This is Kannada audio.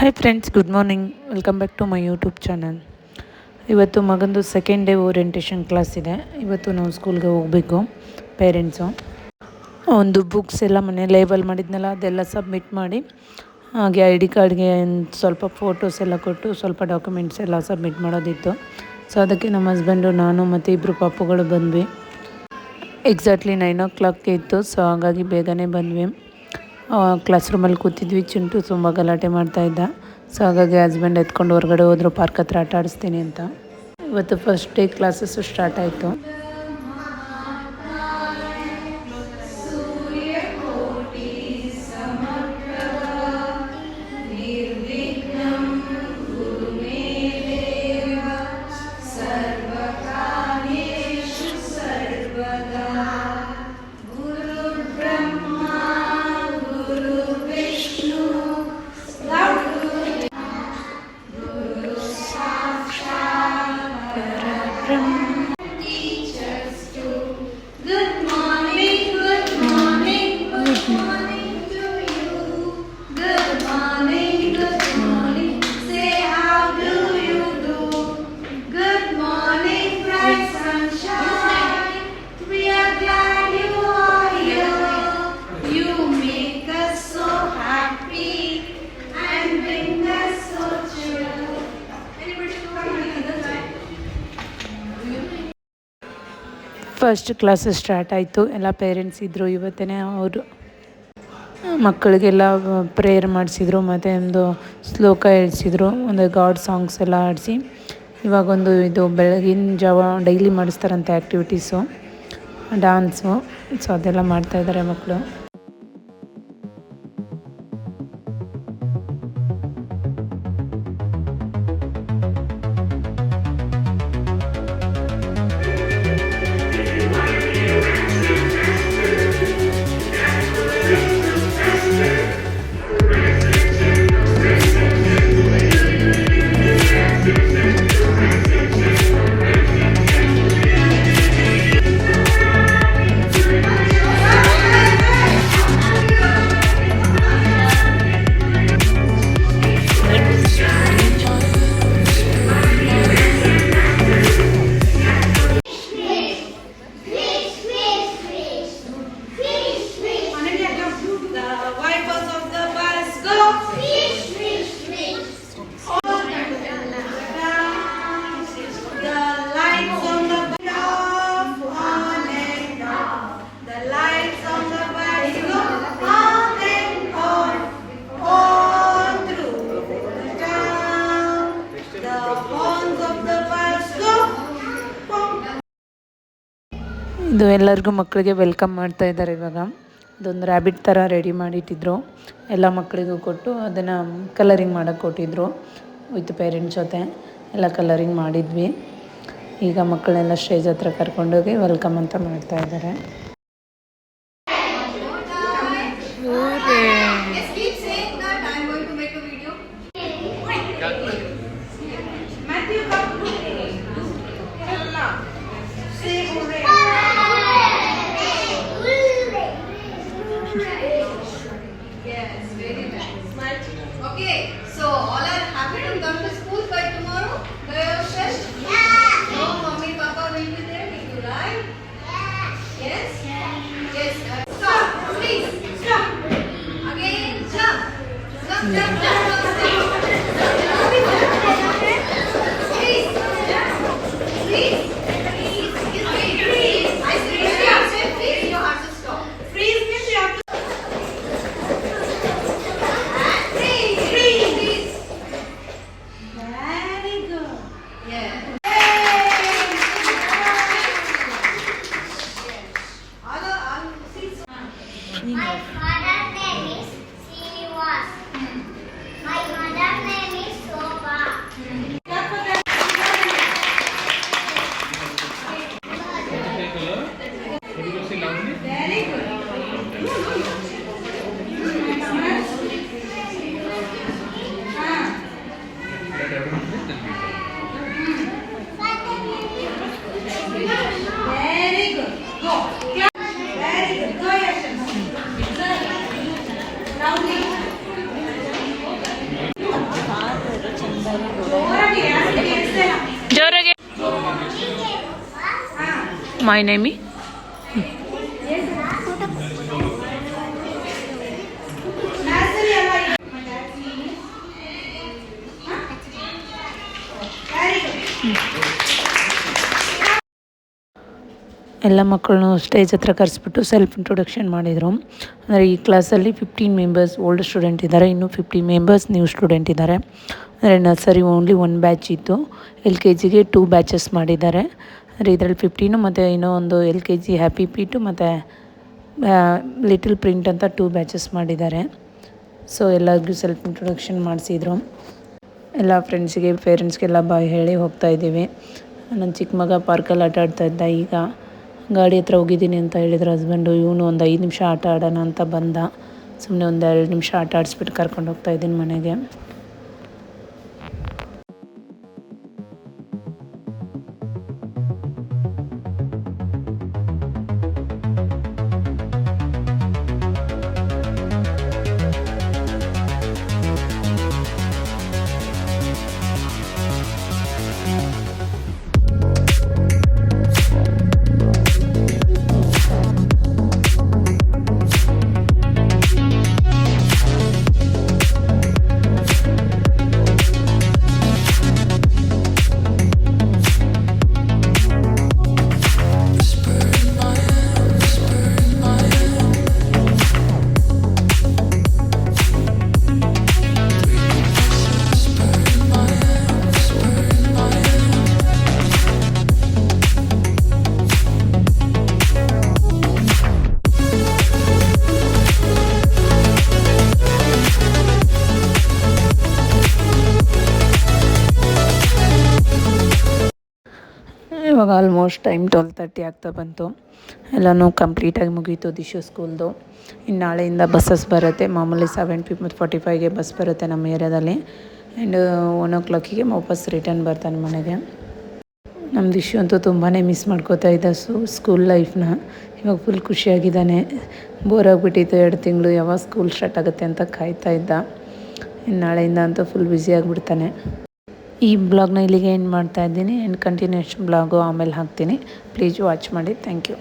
Hi friends good morning welcome back to my YouTube channel ಇವತ್ತು ಮಗಂದು ಸೆಕೆಂಡ್ ಡೇ ಓರಿಯೆಂಟೇಷನ್ ಕ್ಲಾಸ್ ಇದೆ. ಇವತ್ತು ನಾವು ಸ್ಕೂಲ್ಗೆ ಹೋಗಬೇಕು ಪೇರೆಂಟ್ಸು ಒಂದು ಬುಕ್ಸ್ ಎಲ್ಲ ಮನೆ ಲೇಬಲ್ ಮಾಡಿದ್ನಲ್ಲ, ಅದೆಲ್ಲ ಸಬ್ಮಿಟ್ ಮಾಡಿ, ಹಾಗೆ ಐ ಡಿ ಕಾರ್ಡ್ಗೆ ಸ್ವಲ್ಪ ಫೋಟೋಸ್ ಎಲ್ಲ ಕೊಟ್ಟು, ಸ್ವಲ್ಪ ಡಾಕ್ಯುಮೆಂಟ್ಸ್ ಎಲ್ಲ ಸಬ್ಮಿಟ್ ಮಾಡೋದಿತ್ತು. ಸೊ ಅದಕ್ಕೆ ನಮ್ಮ ಹಸ್ಬೆಂಡು ನಾನು ಮತ್ತು ಇಬ್ಬರು ಪಾಪುಗಳು ಬಂದ್ವಿ. ಎಕ್ಸಾಕ್ಟ್ಲಿ ನೈನ್ ಓ ಕ್ಲಾಕ್ಗೆ ಇತ್ತು ಸೊ ಹಾಗಾಗಿ ಬೇಗನೆ ಬಂದ್ವಿ. ಕ್ಲಾಸ್ ರೂಮಲ್ಲಿ ಕೂತಿದ್ವಿ. ಚಿಂಟು ತುಂಬ ಗಲಾಟೆ ಮಾಡ್ತಾ ಇದ್ದ. ಸೊ ಹಾಗಾಗಿ ಹಸ್ಬೆಂಡ್ ಎತ್ಕೊಂಡು ಹೊರಗಡೆ ಹೋದ್ರು ಪಾರ್ಕ್ ಹತ್ರ ಆಟ ಆಡಿಸ್ತೀನಿ ಅಂತ. ಇವತ್ತು ಫಸ್ಟ್ ಡೇ ಕ್ಲಾಸಸ್ಸು ಸ್ಟಾರ್ಟ್ ಆಯಿತು. ಫಸ್ಟ್ ಕ್ಲಾಸ್ ಸ್ಟಾರ್ಟ್ ಆಯಿತು. ಎಲ್ಲ ಪೇರೆಂಟ್ಸ್ ಇದ್ದರು ಇವತ್ತೇ ಅವರು. ಮಕ್ಕಳಿಗೆಲ್ಲ ಪ್ರೇಯರ್ ಮಾಡಿಸಿದ್ರು, ಮತ್ತು ಒಂದು ಶ್ಲೋಕ ಹೇಳ್ಸಿದ್ರು, ಒಂದು ಗಾಡ್ ಸಾಂಗ್ಸ್ ಎಲ್ಲ ಆಡಿಸಿ ಇವಾಗೊಂದು ಇದು ಬೆಳಗಿನ ಜಾವ ಡೈಲಿ ಮಾಡಿಸ್ತಾರಂತೆ ಆ್ಯಕ್ಟಿವಿಟೀಸು ಡ್ಯಾನ್ಸು ಸೊ ಅದೆಲ್ಲ ಮಾಡ್ತಾಯಿದ್ದಾರೆ ಮಕ್ಕಳು. ಇದು ಎಲ್ಲರಿಗೂ ಮಕ್ಕಳಿಗೆ ವೆಲ್ಕಮ್ ಮಾಡ್ತಾ ಇದ್ದಾರೆ ಇವಾಗ. ಇದೊಂದು ರ್ಯಾಬಿಟ್ ಥರ ರೆಡಿ ಮಾಡಿಟ್ಟಿದ್ರು. ಎಲ್ಲ ಮಕ್ಕಳಿಗೂ ಕೊಟ್ಟು ಅದನ್ನು ಕಲರಿಂಗ್ ಮಾಡೋಕ್ಕೆ ಕೊಟ್ಟಿದ್ರು ವಿತ್ ಪೇರೆಂಟ್ಸ್ ಜೊತೆ. ಎಲ್ಲ ಕಲರಿಂಗ್ ಮಾಡಿದ್ವಿ. ಈಗ ಮಕ್ಕಳೆಲ್ಲ ಸ್ಟೇಜ್ ಹತ್ರ ಕರ್ಕೊಂಡೋಗಿ ವೆಲ್ಕಮ್ ಅಂತ ಮಾಡ್ತಾ ಇದ್ದಾರೆ. Yes, very nice. Okay, so all are happy to come to school by tomorrow? By your test? No, mommy, papa will be there with you, right? Yes? Yes. My father name is Srinivas. Hmm. My mother name is Shobha. Very good. ಇದು. Very good. ಎಲ್ಲ ಮಕ್ಕಳನ್ನು ಸ್ಟೇಜ್ ಹತ್ರ ಕರೆಸ್ಬಿಟ್ಟು ಸೆಲ್ಫ್ ಇಂಟ್ರೊಡಕ್ಷನ್ ಮಾಡಿದರು ಅಂದರೆ ಈ ಕ್ಲಾಸಲ್ಲಿ ಫಿಫ್ಟೀನ್ ಮೆಂಬರ್ಸ್ ಓಲ್ಡ್ ಸ್ಟೂಡೆಂಟ್ ಇದ್ದಾರೆ, ಇನ್ನು ಫಿಫ್ಟೀನ್ ಮೆಂಬರ್ಸ್ ನ್ಯೂ ಸ್ಟೂಡೆಂಟ್ ಇದ್ದಾರೆ ಅಂದರೆ ನರ್ಸರಿ ಓನ್ಲಿ ಒನ್ ಬ್ಯಾಚ್ ಇತ್ತು ಎಲ್ ಕೆ ಜಿಗೆ ಟೂ ಬ್ಯಾಚಸ್ ಮಾಡಿದ್ದಾರೆ ಅಂದರೆ ಇದರಲ್ಲಿ ಫಿಫ್ಟೀನು ಮತ್ತು ಇನ್ನೂ ಒಂದು L K G happy feet ಮತ್ತು ಲಿಟಲ್ ಪ್ರಿಂಟ್ ಅಂತ ಟೂ ಬ್ಯಾಚಸ್ ಮಾಡಿದ್ದಾರೆ. ಸೊ ಎಲ್ಲರಿಗೂ ಸೆಲ್ಫ್ ಇಂಟ್ರೊಡಕ್ಷನ್ ಮಾಡಿಸಿದ್ರು. ಎಲ್ಲ ಫ್ರೆಂಡ್ಸಿಗೆ ಪೇರೆಂಟ್ಸ್ಗೆಲ್ಲ ಬಾಯ್ ಹೇಳಿ ಹೋಗ್ತಾ ಇದ್ದೀವಿ. ನನ್ನ ಚಿಕ್ಕ ಮಗ ಪಾರ್ಕಲ್ಲಿ ಆಟ ಆಡ್ತಾ ಇದ್ದ ಈಗ. ಗಾಡಿ ಹತ್ರ ಹೋಗಿದ್ದೀನಿ ಅಂತ ಹೇಳಿದ್ರು ಹಸ್ಬೆಂಡು ಇವನು ಒಂದು ಐದು ನಿಮಿಷ ಆಟ ಆಡೋಣ ಅಂತ ಬಂದ. ಸುಮ್ಮನೆ ಒಂದು ಎರಡು ನಿಮಿಷ ಆಟ ಆಡಿಸ್ಬಿಟ್ಟು ಕರ್ಕೊಂಡು ಹೋಗ್ತಾ ಇದ್ದೀನಿ ಮನೆಗೆ. ಇವಾಗ ಆಲ್ಮೋಸ್ಟ್ ಟೈಮ್ ಟ್ವೆಲ್ ತರ್ಟಿ ಆಗ್ತಾ ಬಂತು. ಎಲ್ಲನೂ ಕಂಪ್ಲೀಟಾಗಿ ಮುಗೀತು ದಿಶು ಸ್ಕೂಲ್ದು ಇನ್ನು ನಾಳೆಯಿಂದ ಬಸ್ಸಸ್ ಬರುತ್ತೆ. ಮಾಮೂಲಿ ಸೆವೆನ್ ಮತ್ತು ಫಾರ್ಟಿ ಫೈವ್ಗೆ ಬಸ್ ಬರುತ್ತೆ ನಮ್ಮ ಏರಿಯಾದಲ್ಲಿ. ಆ್ಯಂಡ್ ಒನ್ ಓ ಕ್ಲಾಕಿಗೆ ವಾಪಸ್ ರಿಟರ್ನ್ ಬರ್ತಾನೆ ಮನೆಗೆ. ನಮ್ಮ ದಿಶು ಅಂತೂ ತುಂಬಾ ಮಿಸ್ ಮಾಡ್ಕೋತಾ ಇದ್ದ ಸು ಸ್ಕೂಲ್ ಲೈಫ್ನ ಇವಾಗ ಫುಲ್ ಖುಷಿಯಾಗಿದ್ದಾನೆ. ಬೋರ್ ಆಗಿಬಿಟ್ಟಿತ್ತು ಎರಡು ತಿಂಗಳು. ಯಾವಾಗ ಸ್ಕೂಲ್ ಸ್ಟಾರ್ಟ್ ಆಗುತ್ತೆ ಅಂತ ಕಾಯ್ತಾ ಇದ್ದ. ಇನ್ನು ನಾಳೆಯಿಂದ ಅಂತೂ ಫುಲ್ ಬ್ಯುಸಿ ಆಗಿಬಿಡ್ತಾನೆ. ಈ ಬ್ಲಾಗ್ನ ಇಲ್ಲಿಗೆ ಎಂಡ್ ಮಾಡ್ತಾ ಇದ್ದೀನಿ. ಆ್ಯಂಡ್ ಕಂಟಿನ್ಯೂಷನ್ ಬ್ಲಾಗು ಆಮೇಲೆ ಹಾಕ್ತೀನಿ. ಪ್ಲೀಸ್ ವಾಚ್ ಮಾಡಿ. Thank you